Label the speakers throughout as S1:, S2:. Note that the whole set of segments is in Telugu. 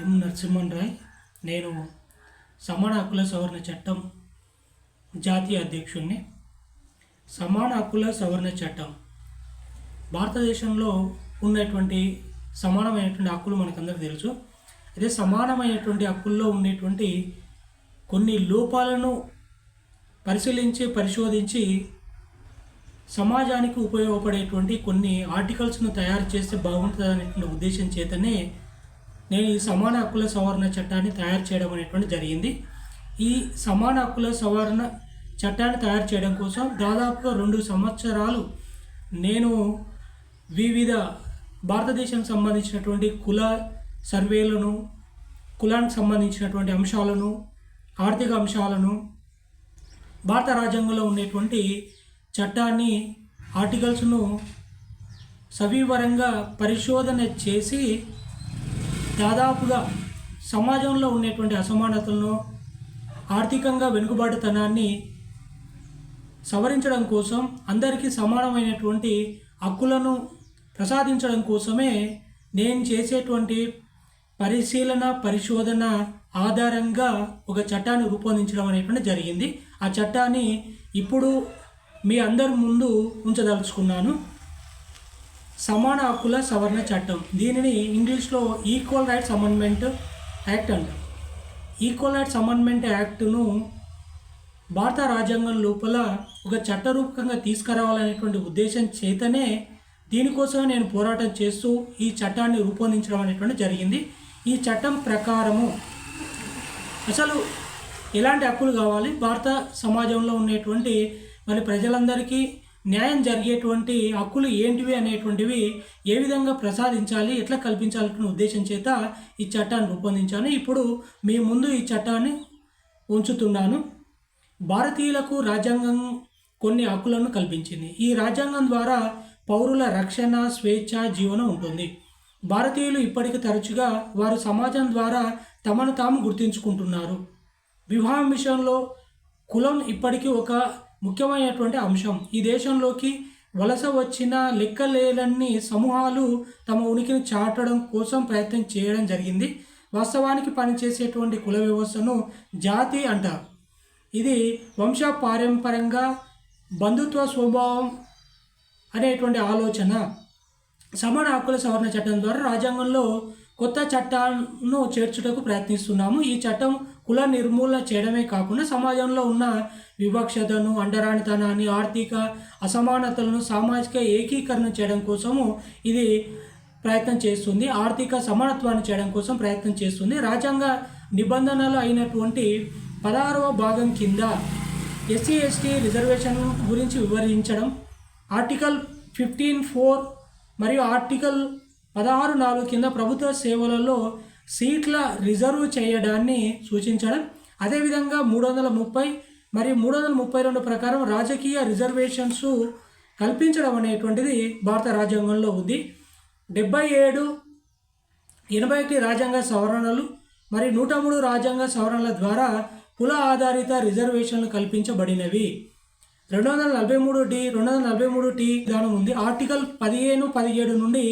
S1: ఎం నరసింహన్ రాయ్? నేను సమాన హక్కుల సవరణ చట్టం జాతీయ అధ్యక్షుడిని సమాన హక్కుల సవరణ చట్టం. భారతదేశంలో ఉన్నటువంటి సమానమైనటువంటి హక్కులు మనకందరికీ తెలుసు. అదే సమానమైనటువంటి హక్కుల్లో ఉండేటువంటి కొన్ని లోపాలను పరిశీలించి పరిశోధించి సమాజానికి ఉపయోగపడేటువంటి కొన్ని ఆర్టికల్స్ను తయారు చేస్తే బాగుంటుంది అనేటువంటి ఉద్దేశం చేతనే నేను ఈ సమాన హక్కుల సవరణ చట్టాన్ని తయారు చేయడం అనేటువంటి జరిగింది. ఈ సమాన హక్కుల సవరణ చట్టాన్ని తయారు చేయడం కోసం దాదాపుగా రెండు సంవత్సరాలు నేను వివిధ భారతదేశం సంబంధించినటువంటి కుల సర్వేలను కులానికి సంబంధించినటువంటి అంశాలను ఆర్థిక అంశాలను భారత రాజ్యాంగంలో ఉండేటువంటి చట్టాన్ని ఆర్టికల్స్ను సవివరంగా పరిశోధన చేసి దాదాపుగా సమాజంలో ఉండేటువంటి అసమానతలను ఆర్థికంగా వెనుకబాటుతనాన్ని సవరించడం కోసం అందరికీ సమానమైనటువంటి హక్కులను ప్రసాదించడం కోసమే నేను చేసేటువంటి పరిశీలన పరిశోధన ఆధారంగా ఒక చట్టాన్ని రూపొందించడం అనేటువంటి జరిగింది. ఆ చట్టాన్ని ఇప్పుడు మీ అందరి ముందు ఉంచదలుచుకున్నాను. సమాన హక్కుల సవరణ చట్టం. దీనిని ఇంగ్లీష్లో ఈక్వల్ రైట్స్ అమెండ్మెంట్ యాక్ట్ అంటారు. ఈక్వల్ రైట్స్ అమెండ్మెంట్ యాక్ట్ను భారత రాజ్యాంగం లోపల ఒక చట్టరూపకంగా తీసుకురావాలనేటువంటి ఉద్దేశం చేతనే దీనికోసమే నేను పోరాటం చేస్తూ ఈ చట్టాన్ని రూపొందించడం అనేటువంటి జరిగింది. ఈ చట్టం ప్రకారము అసలు ఎలాంటి హక్కులు కావాలి? భారత సమాజంలో ఉండేటువంటి మరి ప్రజలందరికీ న్యాయం జరిగేటువంటి హక్కులు ఏంటివి అనేటువంటివి ఏ విధంగా ప్రసాదించాలి ఎట్లా కల్పించాలనే ఉద్దేశం చేత ఈ చట్టాన్ని రూపొందించాను. ఇప్పుడు మీ ముందు ఈ చట్టాన్ని ఉంచుతున్నాను. భారతీయులకు రాజ్యాంగం కొన్ని హక్కులను కల్పించింది. ఈ రాజ్యాంగం ద్వారా పౌరుల రక్షణ స్వేచ్ఛ జీవనం ఉంటుంది. భారతీయులు ఇప్పటికి తరచుగా వారు సమాజం ద్వారా తమను తాము గుర్తించుకుంటున్నారు. వివాహం విషయంలో కులం ఇప్పటికీ ఒక ముఖ్యమైనటువంటి అంశం. ఈ దేశంలోకి వలస వచ్చిన లెక్కలేనన్ని సమూహాలు తమ ఉనికిని చాటడం కోసం ప్రయత్నం చేయడం జరిగింది. వాస్తవానికి పనిచేసేటువంటి కుల వ్యవస్థను జాతి అంటారు. ఇది వంశ పారంపరంగా బంధుత్వ స్వభావం అనేటువంటి ఆలోచన. సమాన హక్కుల సవరణ చట్టం ద్వారా రాజ్యాంగంలో కొత్త చట్టాలను చేర్చుటకు ప్రయత్నిస్తున్నాము. ఈ చట్టం కుల నిర్మూలన చేయడమే కాకుండా సమాజంలో ఉన్న వివక్షతను అండరానితనాన్ని ఆర్థిక అసమానతలను సామాజిక ఏకీకరణ చేయడం కోసము ఇది ప్రయత్నం చేస్తుంది. ఆర్థిక సమానత్వాన్ని చేయడం కోసం ప్రయత్నం చేస్తుంది. రాజ్యాంగ నిబంధనలు అయినటువంటి పదహారవ భాగం కింద ఎస్సీ ఎస్టీ రిజర్వేషన్ గురించి వివరించడం ఆర్టికల్ ఫిఫ్టీన్ ఫోర్ మరియు ఆర్టికల్ పదహారు నాలుగు కింద ప్రభుత్వ సేవలలో సీట్ల రిజర్వ్ చేయడాన్ని సూచించడం. అదేవిధంగా మూడు వందల ముప్పై మరియు మూడు వందల ముప్పై రెండు ప్రకారం రాజకీయ రిజర్వేషన్స్ కల్పించడం అనేటువంటిది భారత రాజ్యాంగంలో ఉంది. డెబ్బై ఏడు ఎనభై ఒకటి రాజ్యాంగ సవరణలు మరియు నూట మూడు రాజ్యాంగ సవరణల ద్వారా కుల ఆధారిత రిజర్వేషన్లు కల్పించబడినవి. రెండు వందల నలభై మూడు టీ రెండు వందల నలభై మూడు టి విధానం ఉంది. ఆర్టికల్ పదిహేను పదిహేడు నుండి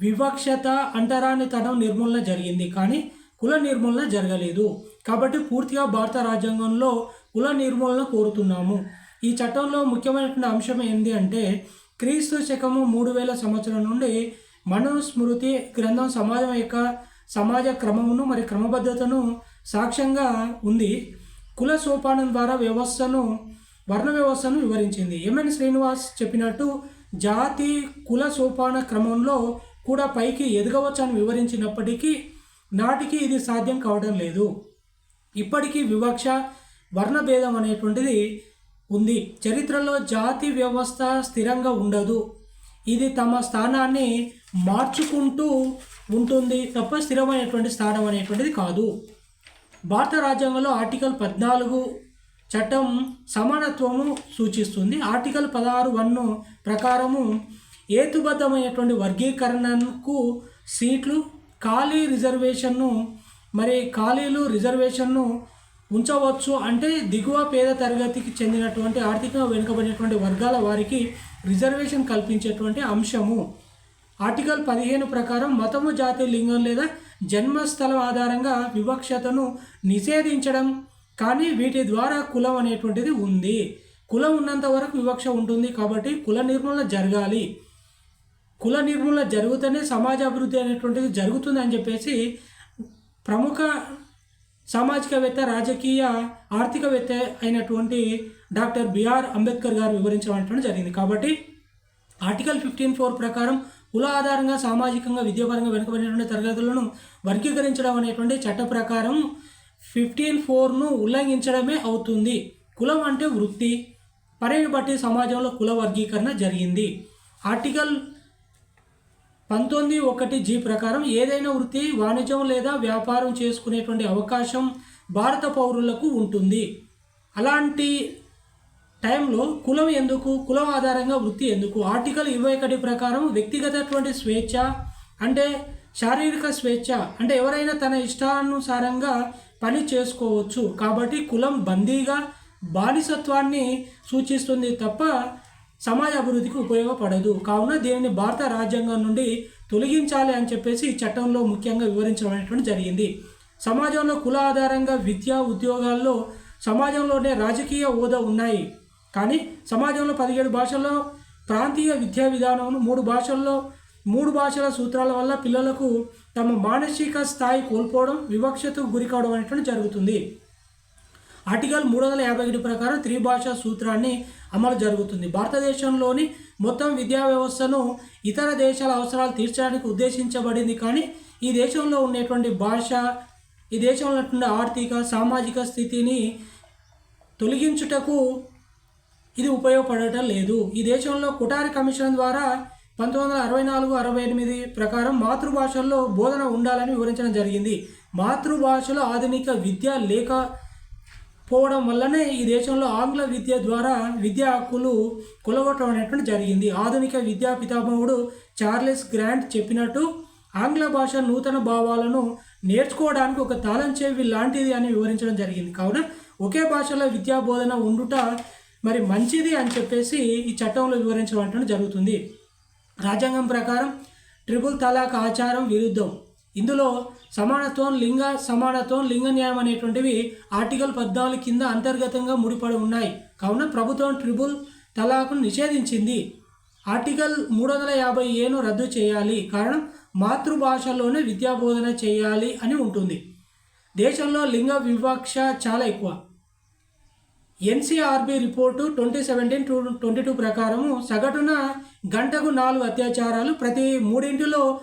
S1: వివక్షత అంటరానితనం నిర్మూలన జరిగింది. కానీ కుల నిర్మూలన జరగలేదు. కాబట్టి పూర్తిగా భారత రాజ్యాంగంలో కుల నిర్మూలన కోరుతున్నాము. ఈ చట్టంలో ముఖ్యమైనటువంటి అంశం ఏంటి అంటే క్రీస్తు శకము మూడు వేల సంవత్సరం నుండి మనుస్మృతి గ్రంథం సమాజం యొక్క సమాజ క్రమమును మరి క్రమబద్ధతను సాక్ష్యంగా ఉంది. కుల సోపానం ద్వారా వ్యవస్థను వర్ణ వ్యవస్థను వివరించింది. ఎంఎన్ శ్రీనివాస్ చెప్పినట్టు జాతి కుల సోపాన క్రమంలో కూడా పైకి ఎదగవచ్చని వివరించినప్పటికీ నాటికి ఇది సాధ్యం కావడం లేదు. ఇప్పటికీ వివక్ష వర్ణభేదం అనేటువంటిది ఉంది. చరిత్రలో జాతి వ్యవస్థ స్థిరంగా ఉండదు. ఇది తమ స్థానాన్ని మార్చుకుంటూ ఉంటుంది తప్ప స్థిరమైనటువంటి స్థానం అనేటువంటిది కాదు. భారత రాజ్యాంగంలో ఆర్టికల్ పద్నాలుగు చట్టం సమానత్వము సూచిస్తుంది. ఆర్టికల్ పదహారు వన్ను ప్రకారము ఏతుబద్ధమైనటువంటి వర్గీకరణకు సీట్లు ఖాళీ రిజర్వేషన్ను మరి ఖాళీలు రిజర్వేషన్ను ఉంచవచ్చు అంటే దిగువ పేద తరగతికి చెందినటువంటి ఆర్థికంగా వెనుకబడినటువంటి వర్గాల వారికి రిజర్వేషన్ కల్పించేటువంటి అంశము. ఆర్టికల్ పదిహేను ప్రకారం మతము జాతి లింగం లేదా జన్మస్థలం ఆధారంగా వివక్షతను నిషేధించడం కానీ వీటి ద్వారా కులం అనేటువంటిది ఉంది. కులం ఉన్నంత వరకు వివక్ష ఉంటుంది కాబట్టి కుల నిర్మూలన జరగాలి. కుల నిర్మూలన జరుగుతూనే సమాజ అభివృద్ధి అనేటువంటిది జరుగుతుంది అని చెప్పేసి ప్రముఖ సామాజికవేత్త రాజకీయ ఆర్థికవేత్త అయినటువంటి డాక్టర్ బిఆర్ అంబేద్కర్ గారు వివరించడం జరిగింది. కాబట్టి ఆర్టికల్ ఫిఫ్టీన్ ఫోర్ ప్రకారం కుల ఆధారంగా సామాజికంగా విద్యాపరంగా వెనుకబడినటువంటి తరగతులను వర్గీకరించడం అనేటువంటి చట్ట ప్రకారం ఫిఫ్టీన్ ఫోర్ను ఉల్లంఘించడమే అవుతుంది. కులం అంటే వృత్తి. పనిని బట్టి సమాజంలో కుల వర్గీకరణ జరిగింది. ఆర్టికల్ పంతొమ్మిది ఒకటి జీ ప్రకారం ఏదైనా వృత్తి వాణిజ్యం లేదా వ్యాపారం చేసుకునేటువంటి అవకాశం భారత పౌరులకు ఉంటుంది. అలాంటి టైంలో కులం ఎందుకు కులం ఆధారంగా వృత్తి ఎందుకు? ఆర్టికల్ ఇరవై ఒకటి ప్రకారం వ్యక్తిగతటువంటి స్వేచ్ఛ అంటే శారీరక స్వేచ్ఛ అంటే ఎవరైనా తన ఇష్టానుసారంగా పని చేసుకోవచ్చు. కాబట్టి కులం బందీగా బానిసత్వాన్ని సూచిస్తుంది తప్ప సమాజ అభివృద్ధికి ఉపయోగపడదు. కావున దీనిని భారత రాజ్యాంగం నుండి తొలగించాలి అని చెప్పేసి ఈ చట్టంలో ముఖ్యంగా వివరించడం అనేటువంటి జరిగింది. సమాజంలో కుల ఆధారంగా విద్య ఉద్యోగాల్లో సమాజంలోనే రాజకీయ హోదా ఉన్నాయి. కానీ సమాజంలో పదిహేడు భాషల్లో ప్రాంతీయ విద్యా విధానం మూడు భాషల్లో మూడు భాషల సూత్రాల వల్ల పిల్లలకు తమ మానసిక స్థాయి కోల్పోవడం వివక్షతకు గురి కావడం అనేటువంటి జరుగుతుంది. ఆర్టికల్ మూడు వందల యాభై ఒకటి ప్రకారం త్రిభాషా సూత్రాన్ని అమలు జరుగుతుంది. భారతదేశంలోని మొత్తం విద్యా వ్యవస్థను ఇతర దేశాల అవసరాలు తీర్చడానికి ఉద్దేశించబడింది కానీ ఈ దేశంలో ఉండేటువంటి భాష ఈ దేశంలో ఉన్నటువంటి ఆర్థిక సామాజిక స్థితిని తొలగించుటకు ఇది ఉపయోగపడటం లేదు. ఈ దేశంలో కుటారి కమిషన్ ద్వారా పంతొమ్మిది వందల అరవై నాలుగు అరవై ఎనిమిది ప్రకారం మాతృభాషల్లో బోధన ఉండాలని వివరించడం జరిగింది. మాతృభాషలో ఆధునిక విద్య పోవడం వల్లనే ఈ దేశంలో ఆంగ్ల విద్య ద్వారా విద్యా హక్కులు కొలగొట్టడం అనేటువంటి జరిగింది. ఆధునిక విద్యా పితామహుడు చార్లెస్ గ్రాంట్ చెప్పినట్టు ఆంగ్ల భాష నూతన భావాలను నేర్చుకోవడానికి ఒక తాళం చెవి లాంటిది అని వివరించడం జరిగింది. కావున ఒకే భాషలో విద్యా బోధన ఉండుట మరి మంచిది అని చెప్పేసి ఈ చట్టంలో వివరించడం అంటే జరుగుతుంది. రాజ్యాంగం ప్రకారం ట్రిపుల్ తలాక్ ఆచారం విరుద్ధం. ఇందులో సమానత్వం లింగ సమానత్వం లింగ న్యాయం అనేటువంటివి ఆర్టికల్ పద్నాలుగు కింద అంతర్గతంగా ముడిపడి ఉన్నాయి. కావున ప్రభుత్వం ట్రిపుల్ తలాక్ను నిషేధించింది. ఆర్టికల్ మూడు వందల యాభై ఏను రద్దు చేయాలి. కారణం మాతృభాషలోనే విద్యాబోధన చేయాలి అని ఉంటుంది. దేశంలో లింగ వివక్ష చాలా ఎక్కువ. NCRB report twenty seventeen two twenty two ప్రకారము సగటున గంటకు నాలుగు అత్యాచారాలు ప్రతి మూడింటిలో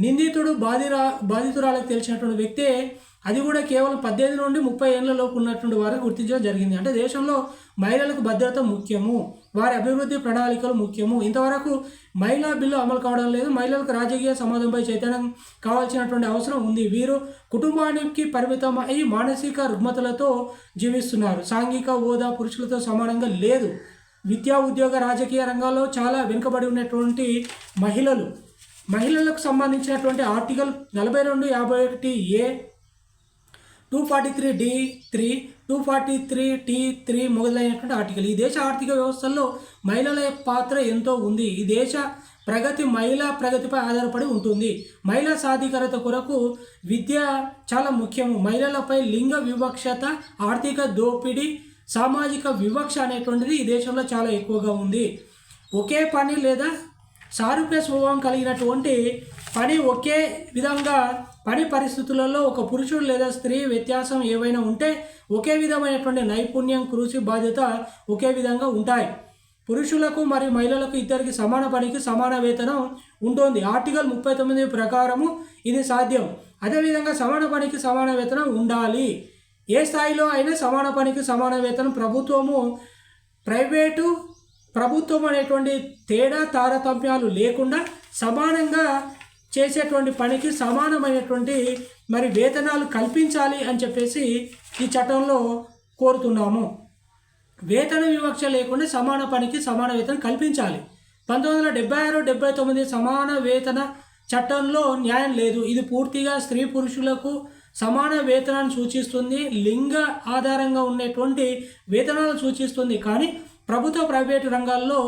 S1: నిందితుడు బాధిరా బాధితురాలకు తెలిసినటువంటి వ్యక్తే అది కూడా కేవలం పద్దెనిమిది నుండి ముప్పై ఏళ్ళలోపు ఉన్నటువంటి వారు గుర్తించడం జరిగింది. అంటే దేశంలో మహిళలకు భద్రత ముఖ్యము వారి అభివృద్ధి ప్రణాళికలు ముఖ్యము. ఇంతవరకు మహిళా బిల్లు అమలు కావడం లేదు. మహిళలకు రాజకీయ సమాజంపై చైతన్యం కావాల్సినటువంటి అవసరం ఉంది. వీరు కుటుంబానికి పరిమితం అయి మానసిక రుగ్మతలతో జీవిస్తున్నారు. సాంఘిక హోదా పురుషులతో సమానంగా లేదు. విద్యా ఉద్యోగ రాజకీయ రంగాల్లో చాలా వెనుకబడి ఉన్నటువంటి మహిళలు మహిళలకు సంబంధించినటువంటి ఆర్టికల్ నలభై రెండు యాభై ఒకటి A two forty three D three two forty three T three మొదలైనటువంటి ఆర్టికల్. ఈ దేశ ఆర్థిక వ్యవస్థల్లో మహిళల పాత్ర ఎంతో ఉంది. ఈ దేశ ప్రగతి మహిళా ప్రగతిపై ఆధారపడి ఉంటుంది. మహిళా సాధికారత కొరకు విద్య చాలా ముఖ్యము. మహిళలపై లింగ వివక్షత ఆర్థిక దోపిడీ సామాజిక వివక్ష అనేటువంటిది ఈ దేశంలో చాలా ఎక్కువగా ఉంది. ఒకే పని లేదా సారూప్య స్వభావం కలిగినటువంటి పని ఒకే విధంగా పని పరిస్థితులలో ఒక పురుషుడు లేదా స్త్రీ వ్యత్యాసం ఏవైనా ఉంటే ఒకే విధమైనటువంటి నైపుణ్యం కృషి బాధ్యత ఒకే విధంగా ఉంటాయి. పురుషులకు మరియు మహిళలకు ఇద్దరికి సమాన పనికి సమాన వేతనం ఉంటుంది. ఆర్టికల్ ముప్పై తొమ్మిది ప్రకారము ఇది సాధ్యం. అదేవిధంగా సమాన పనికి సమాన వేతనం ఉండాలి. ఏ స్థాయిలో అయినా సమాన పనికి సమాన వేతనం ప్రభుత్వము ప్రైవేటు ప్రభుత్వం అనేటువంటి తేడా తారతమ్యాలు లేకుండా సమానంగా చేసేటువంటి పనికి సమానమైనటువంటి మరి వేతనాలు కల్పించాలి అని చెప్పేసి ఈ చట్టంలో కోరుతున్నాము. వేతన వివక్ష లేకుండా సమాన పనికి సమాన వేతనం కల్పించాలి. పంతొమ్మిది వందల డెబ్బై ఆరు డెబ్బై తొమ్మిది సమాన వేతన చట్టంలో న్యాయం లేదు. ఇది పూర్తిగా స్త్రీ పురుషులకు సమాన వేతనాన్ని సూచిస్తుంది. లింగ ఆధారంగా ఉండేటువంటి వేతనాలను సూచిస్తుంది. కానీ ప్రభుత్వ ప్రైవేటు రంగాల్లో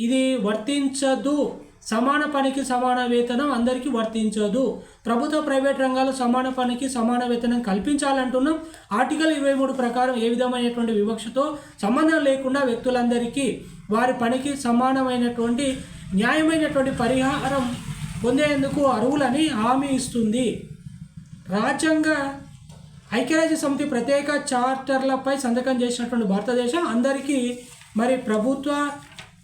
S1: ఇది వర్తించదు. సమాన పనికి సమాన వేతనం అందరికీ వర్తించదు. ప్రభుత్వ ప్రైవేట్ రంగాల్లో సమాన పనికి సమాన వేతనం కల్పించాలంటున్నాం. ఆర్టికల్ ఇరవై మూడు ప్రకారం ఏ విధమైనటువంటి వివక్షతో సంబంధం లేకుండా వ్యక్తులందరికీ వారి పనికి సమానమైనటువంటి న్యాయమైనటువంటి పరిహారం పొందేందుకు అర్హులని హామీ ఇస్తుంది. రాజ్యాంగ ఐక్యరాజ్య సమితి ప్రత్యేక చార్టర్లపై సంతకం చేసినటువంటి భారతదేశం అందరికీ మరి ప్రభుత్వ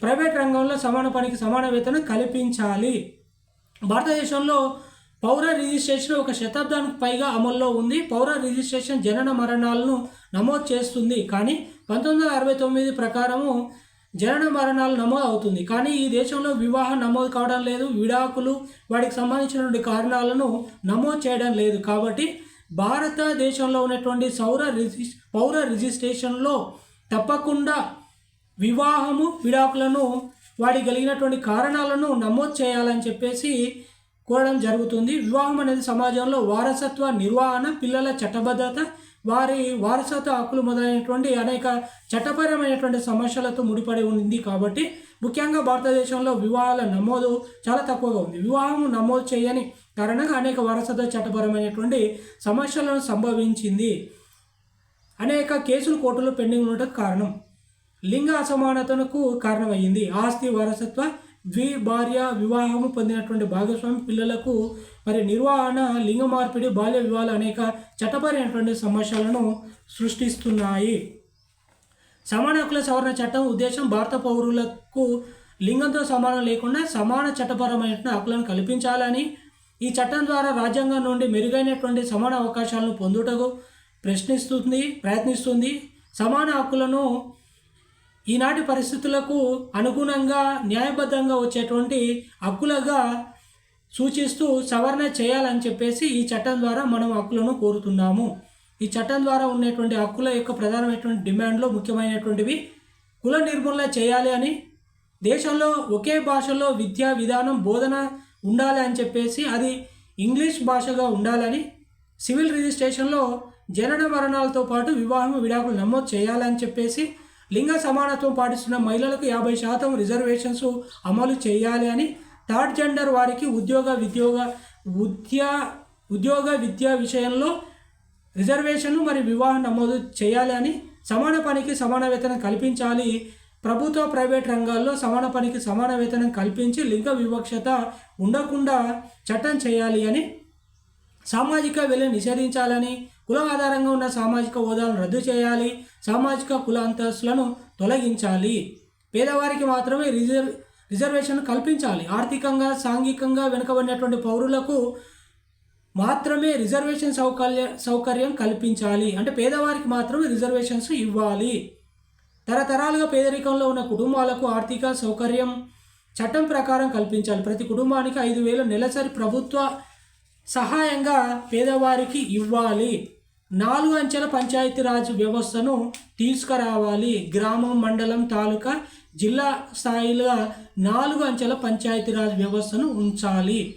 S1: ప్రైవేట్ రంగంలో సమాన పనికి సమాన వేతనం కల్పించాలి. భారతదేశంలో పౌర రిజిస్ట్రేషన్ ఒక శతాబ్దానికి పైగా అమల్లో ఉంది. పౌర రిజిస్ట్రేషన్ జనన మరణాలను నమోదు చేస్తుంది. కానీ పంతొమ్మిది వందల అరవై తొమ్మిది ప్రకారము జనన మరణాలు నమోదు అవుతుంది. కానీ ఈ దేశంలో వివాహం నమోదు కావడం లేదు. విడాకులు వాటికి సంబంధించినటువంటి కారణాలను నమోదు చేయడం లేదు. కాబట్టి భారతదేశంలో ఉన్నటువంటి సౌర రిజిస్ పౌర రిజిస్ట్రేషన్లో తప్పకుండా వివాహము విడాకులను వాడి కలిగినటువంటి కారణాలను నమోదు చేయాలని చెప్పేసి కోరడం జరుగుతుంది. వివాహం అనేది సమాజంలో వారసత్వ నిర్వహణ పిల్లల చట్టబద్ధత వారి వారసత్వ హక్కులు మొదలైనటువంటి అనేక చట్టపరమైనటువంటి సమస్యలతో ముడిపడి ఉంది కాబట్టి ముఖ్యంగా భారతదేశంలో వివాహాల నమోదు చాలా తక్కువగా ఉంది. వివాహం నమోదు చేయని కారణంగా అనేక వారసత్వ చట్టపరమైనటువంటి సమస్యలను సంభవించింది. అనేక కేసులు కోర్టులో పెండింగ్ ఉండటం కారణం. లింగ అసమానతకు కారణమైంది ఆస్తి వారసత్వ ద్వి భార్య వివాహము పొందినటువంటి భాగస్వామి పిల్లలకు మరి నిర్వహణ లింగ మార్పిడి బాల్య వివాహాలు అనేక చట్టపరమైనటువంటి సమస్యలను సృష్టిస్తున్నాయి. సమాన హక్కుల సవరణ చట్టం ఉద్దేశం భారత పౌరులకు లింగంతో సమానం లేకుండా సమాన చట్టపరమైన హక్కులను కల్పించాలని. ఈ చట్టం ద్వారా రాజ్యాంగం నుండి మెరుగైనటువంటి సమాన అవకాశాలను పొందుటకు ప్రశ్నిస్తుంది ప్రయత్నిస్తుంది. సమాన హక్కులను ఈనాటి పరిస్థితులకు అనుగుణంగా న్యాయబద్ధంగా వచ్చేటువంటి హక్కులుగా సూచిస్తూ సవరణ చేయాలని చెప్పేసి ఈ చట్టం ద్వారా మనం హక్కులను కోరుతున్నాము. ఈ చట్టం ద్వారా ఉన్నటువంటి హక్కుల యొక్క ప్రధానమైనటువంటి డిమాండ్లో ముఖ్యమైనటువంటివి కుల నిర్మూలన చేయాలి అని దేశంలో ఒకే భాషలో విద్యా విధానం బోధన ఉండాలి అని చెప్పేసి అది ఇంగ్లీష్ భాషగా ఉండాలని సివిల్ రిజిస్ట్రేషన్లో జనన మరణాలతో పాటు వివాహం విడాకులు నమోదు చేయాలని చెప్పేసి లింగ సమానత్వం పాటిస్తున్న మహిళలకు యాభై శాతం రిజర్వేషన్స్ అమలు చేయాలి అని థర్డ్ జెండర్ వారికి ఉద్యోగ విద్యోగ ఉద్యా ఉద్యోగ విద్యా విషయంలో రిజర్వేషన్లు మరియు వివాహం నమోదు చేయాలి అని సమాన పనికి సమాన వేతనం కల్పించాలి. ప్రభుత్వ ప్రైవేట్ రంగాల్లో సమాన పనికి సమాన వేతనం కల్పించి లింగ వివక్షత ఉండకుండా చట్టం చేయాలి అని సామాజిక విలువ నిషేధించాలని కులం ఆధారంగా ఉన్న సామాజిక హోదాలను రద్దు చేయాలి సామాజిక కుల అంతస్తులను తొలగించాలి. పేదవారికి మాత్రమే రిజర్వ్ రిజర్వేషన్ కల్పించాలి. ఆర్థికంగా సాంఘికంగా వెనుకబడినటువంటి పౌరులకు మాత్రమే రిజర్వేషన్ సౌకర్య సౌకర్యం కల్పించాలి. అంటే పేదవారికి మాత్రమే రిజర్వేషన్స్ ఇవ్వాలి. తరతరాలుగా పేదరికంలో ఉన్న కుటుంబాలకు ఆర్థిక సౌకర్యం చట్టం ప్రకారం కల్పించాలి. ప్రతి కుటుంబానికి ఐదు వేలు నెలసరి ప్రభుత్వ సహాయంగా పేదవారికి ఇవ్వాలి. నాలుగు అంచెల పంచాయతీరాజ్ వ్యవస్థను తీసుకురావాలి. గ్రామం మండలం తాలూకా జిల్లా స్థాయిలో నాలుగు అంచెల పంచాయతీరాజ్ వ్యవస్థను ఉంచాలి.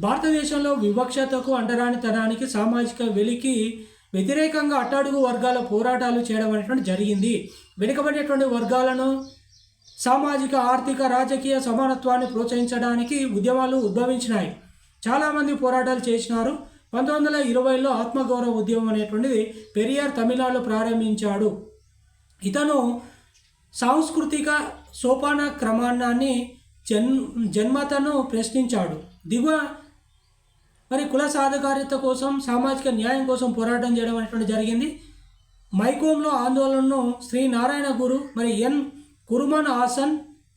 S1: భారతదేశంలో వివక్షతకు అంటరానితనానికి సామాజిక వెలికి వ్యతిరేకంగా అట్టడుగు వర్గాల పోరాటాలు చేయడం అనేటువంటి జరిగింది. వెనుకబడినటువంటి వర్గాలను సామాజిక ఆర్థిక రాజకీయ సమానత్వాన్ని ప్రోత్సహించడానికి ఉద్యమాలు ఉద్భవించినాయి. చాలామంది పోరాటాలు చేసినారు. పంతొమ్మిది వందల ఇరవైలో ఆత్మగౌరవ ఉద్యమం అనేటువంటిది పెరియార్ తమిళనాడులో ప్రారంభించాడు. ఇతను సాంస్కృతిక సోపాన క్రమాన్ని జన్ జన్మతను ప్రశ్నించాడు. దిగువ మరి కుల సాధికారిత కోసం సామాజిక న్యాయం కోసం పోరాటం చేయడం అనేటువంటి జరిగింది. మైకోంలో ఆందోళనను శ్రీ నారాయణ గురు మరి ఎన్ కురుమన్ హాసన్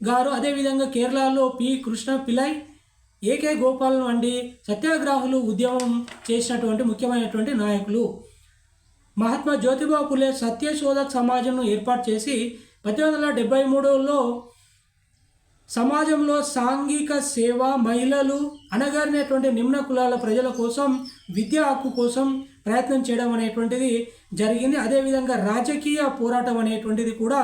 S1: గారు అదేవిధంగా కేరళలో పి కృష్ణ పిలై ఏకే గోపాల్ వంటి సత్యాగ్రహులు ఉద్యమం చేసినటువంటి ముఖ్యమైనటువంటి నాయకులు. మహాత్మా జ్యోతిబా పులే సత్యశోధక్ సమాజంను ఏర్పాటు చేసి పద్దెనిమిది వందల డెబ్బై మూడులో సమాజంలో సాంఘిక సేవ మహిళలు అనగారినటువంటి నిమ్న కులాల ప్రజల కోసం విద్యా హక్కు కోసం ప్రయత్నం చేయడం అనేటువంటిది జరిగింది. అదేవిధంగా రాజకీయ పోరాటం అనేటువంటిది కూడా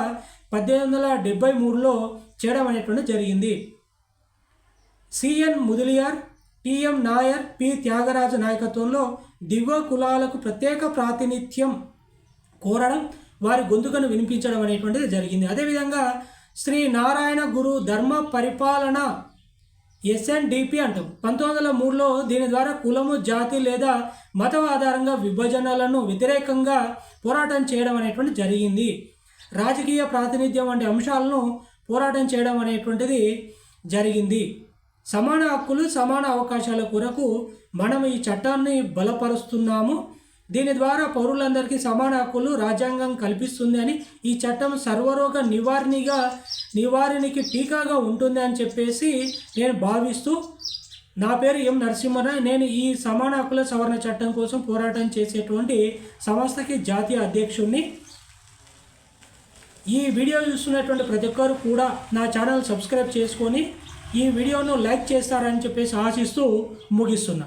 S1: పద్దెనిమిది వందల డెబ్బై మూడులో చేయడం అనేటువంటిది జరిగింది. CN Mudaliar TM Nair P Thyagaraja నాయకత్వంలో దిగువ కులాలకు ప్రత్యేక ప్రాతినిధ్యం కోరడం వారి గొంతుకను వినిపించడం అనేటువంటిది జరిగింది. అదేవిధంగా శ్రీ నారాయణ గురు ధర్మ పరిపాలన ఎస్ఎన్డిపి అంటాం. పంతొమ్మిది వందల మూడులో దీని ద్వారా కులము జాతి లేదా మతం ఆధారంగా విభజనలను వ్యతిరేకంగా పోరాటం చేయడం అనేటువంటి జరిగింది. రాజకీయ ప్రాతినిధ్యం వంటి అంశాలను పోరాటం చేయడం అనేటువంటిది జరిగింది. సమాన హక్కులు సమాన అవకాశాల కొరకు మనం ఈ చట్టాన్ని బలపరుస్తున్నాము. దీని ద్వారా పౌరులందరికీ సమాన హక్కులు రాజ్యాంగం కల్పిస్తుంది అని ఈ చట్టం సర్వరోగ నివారణిగా నివారణకి టీకాగా ఉంటుంది అని చెప్పేసి నేను భావిస్తూ నా పేరు ఎం నరసింహరావు. నేను ఈ సమాన హక్కుల సవరణ చట్టం కోసం పోరాటం చేసేటువంటి సంస్థకి జాతీయ అధ్యక్షుడిని ఈ వీడియో చూస్తున్నటువంటి ప్రతి ఒక్కరు కూడా నా ఛానల్ సబ్స్క్రైబ్ చేసుకొని ఈ వీడియోను లైక్ చేస్తారని చెప్పేసి ఆశిస్తూ ముగిస్తున్నా.